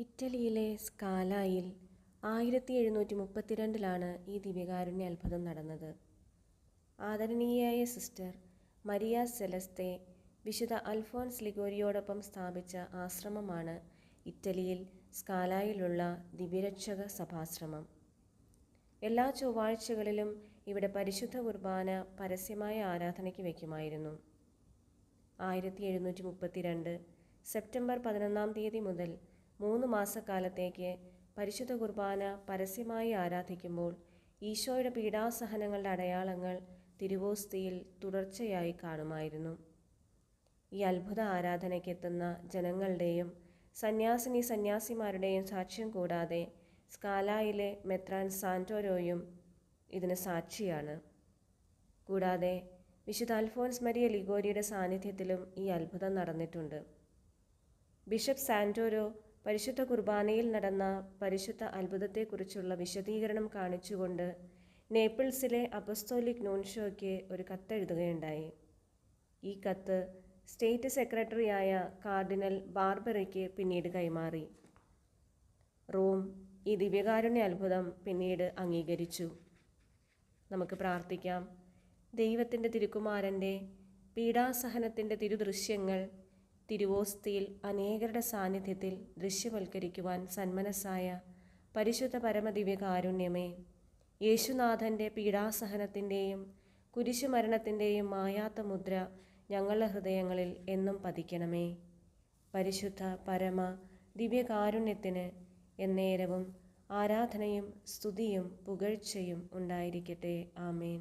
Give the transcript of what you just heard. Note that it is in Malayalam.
ഇറ്റലിയിലെ സ്കാലായിൽ ആയിരത്തി എഴുന്നൂറ്റി മുപ്പത്തിരണ്ടിലാണ് ഈ ദിവ്യകാരുണ്യ അത്ഭുതം നടന്നത്. ആദരണീയയായ സിസ്റ്റർ മരിയ സെലസ്തെ വിശുദ്ധ അൽഫോൻസ് ലിഗോരിയോടൊപ്പം സ്ഥാപിച്ച ആശ്രമമാണ് ഇറ്റലിയിൽ സ്കാലായിലുള്ള ദിവ്യരക്ഷക സഭാശ്രമം. എല്ലാ ചൊവ്വാഴ്ചകളിലും ഇവിടെ പരിശുദ്ധ കുർബാന പരസ്യമായ ആരാധനയ്ക്ക് വയ്ക്കുമായിരുന്നു. ആയിരത്തി എഴുന്നൂറ്റി മുപ്പത്തിരണ്ട് സെപ്റ്റംബർ പതിനൊന്നാം തീയതി മുതൽ മൂന്ന് മാസക്കാലത്തേക്ക് പരിശുദ്ധ കുർബാന പരസ്യമായി ആരാധിക്കുമ്പോൾ ഈശോയുടെ പീഡാസഹനങ്ങളുടെ അടയാളങ്ങൾ തിരുവോസ്തിയിൽ തുടർച്ചയായി കാണുമായിരുന്നു. ഈ അത്ഭുത ആരാധനയ്ക്കെത്തുന്ന ജനങ്ങളുടെയും സന്യാസിനി സന്യാസിമാരുടെയും സാക്ഷ്യം കൂടാതെ സ്കാലായിലെ മെത്രാൻ സാന്റോരോയും ഇതിന് സാക്ഷിയാണ്. കൂടാതെ വിശുദ്ധ അൽഫോൻസ് മരിയ ലിഗോരിയുടെ സാന്നിധ്യത്തിലും ഈ അത്ഭുതം നടന്നിട്ടുണ്ട്. ബിഷപ്പ് സാന്റോരോ പരിശുദ്ധ കുർബാനയിൽ നടന്ന പരിശുദ്ധ അത്ഭുതത്തെക്കുറിച്ചുള്ള വിശദീകരണം കാണിച്ചുകൊണ്ട് നേപ്പിൾസിലെ അപ്പസ്തോലിക് നോൺഷോയ്ക്ക് ഒരു കത്തെഴുതുകയുണ്ടായി ഈ കത്ത് സ്റ്റേറ്റ് സെക്രട്ടറിയായ കാർഡിനൽ ബാർബറയ്ക്ക് പിന്നീട് കൈമാറി. റോം ഈ ദിവ്യകാരുണ്യ അത്ഭുതം പിന്നീട് അംഗീകരിച്ചു. നമുക്ക് പ്രാർത്ഥിക്കാം. ദൈവത്തിന്റെ തിരുക്കുമാരന്റെ പീഡാസഹനത്തിന്റെ തിരുദൃശ്യങ്ങൾ തിരുവോസ്തിയിൽ അനേകരുടെ സാന്നിധ്യത്തിൽ ദൃശ്യവൽക്കരിക്കുവാൻ സന്മനസ്സായ പരിശുദ്ധ പരമദിവ്യ കാരുണ്യമേ യേശുനാഥന്റെ പീഡാസഹനത്തിന്റെയും കുരിശുമരണത്തിന്റെയും മായാത്ത മുദ്ര ഞങ്ങളുടെ ഹൃദയങ്ങളിൽ എന്നും പതിക്കണമേ. പരിശുദ്ധ പരമ ദിവ്യകാരുണ്യത്തിന് എന്നേരവും ആരാധനയും സ്തുതിയും പുകഴ്ചയും ഉണ്ടായിരിക്കട്ടെ. ആമേൻ.